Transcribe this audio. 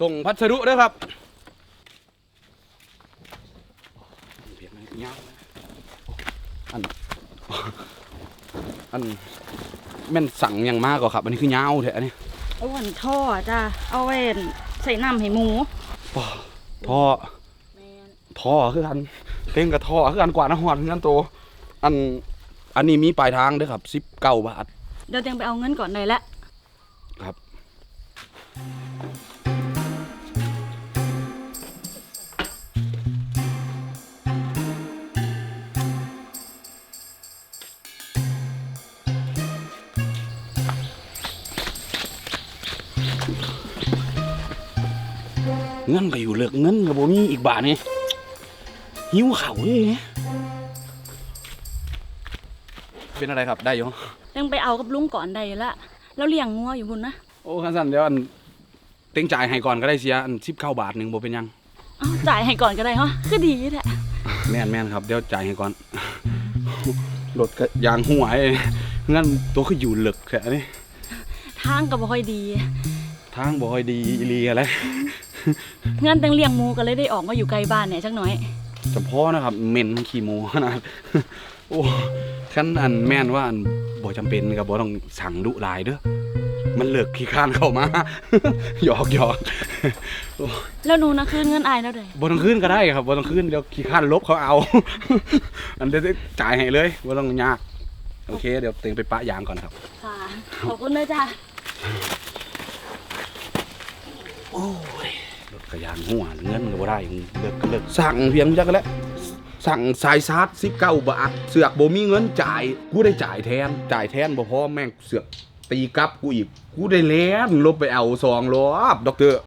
ส่งพัสดุด้วยครับเพียงนั้นยาวนะอันอันแม่นสั่งอย่างมากกว่าครับ อันนี้คือยาวแท้อันนี้อ้วนท่อจ้าเอาไว้ใส่น้ำให้หมูป่าท่อท่อคือกันเพลงกับท่อคือกันกว่านะฮอดคือกันโตอันอันนี้มีปลายทางเด้วยครับสิบเก้าบาท เดี๋ยวเตียงไปเอาเงินก่อนได้ละครับ เงินก็อยู่เลิกเงินก็บ่มีอีกบาทนี่หิวเข่าวเลยเนี่ยเป็นอะไรครับได้อยังเตียงไปเอากับลุงก่อนได้ละแล้วเลี้ยงงัวอยู่พุ่นนะโอ้คันสันเดี๋ยวอันเต็งจ่ายให้ก่อนก็ได้เสียอันสิบเข้าบาทหนึ่งบ่เป็นหยังอ้าวจ่ายให้ก่อนก็ได้ฮะคือดีแท้แม่นแม่นครับเดี๋ยวจ่ายให้ก่อนรถก็ยางหัวไอ้งั้นตัวก็อยู่เหลึกแค่นี้ทางก็บ่ค่อยดี ทางบ่ค่อยดีอีหลีอะไรเงินเตียงเลี้ยงหมูก็เลยได้ออกมาอยู่ไกลบ้านเนี่ยจักหน่อยเฉพาะนะครับเหม็นขี้หมูขนาดโอ้คันอันแม่นว่าอันบ่จำเป็นก็บ่ต้องสั่งดุหลายเด้อมันเลิกขี้ข้านเข้ามา หยอกหยอกแล้วหนูนะคืนเงินอายแล้วได้บ่ต้องขึ้นก็ได้ครับบ่ต้องขึ้นเดี๋ยวขี้ข้านลบเขาเอา อันเดี๋ยวจ่ายให้เลยบ่ต้องยาก โอเค เดี๋ยวเต็งไปปะยางก่อนครับ ค่ะ ขอบคุณเลยจ้า โอ้ย รถกระยางหัวเงินก็บ่ได้เลิกก็เลิกสั่งเพียงจักแล้วสั่งสายชาร์จสิบเก้าบาทเสือกบ่มีเงินจ่ายกูได้จ่ายแทนจ่ายแทนบ่พอแม่งเสือกตีกลับกูอีกกูได้แล้นลบไปเอาสองรอบด็อกเตอร์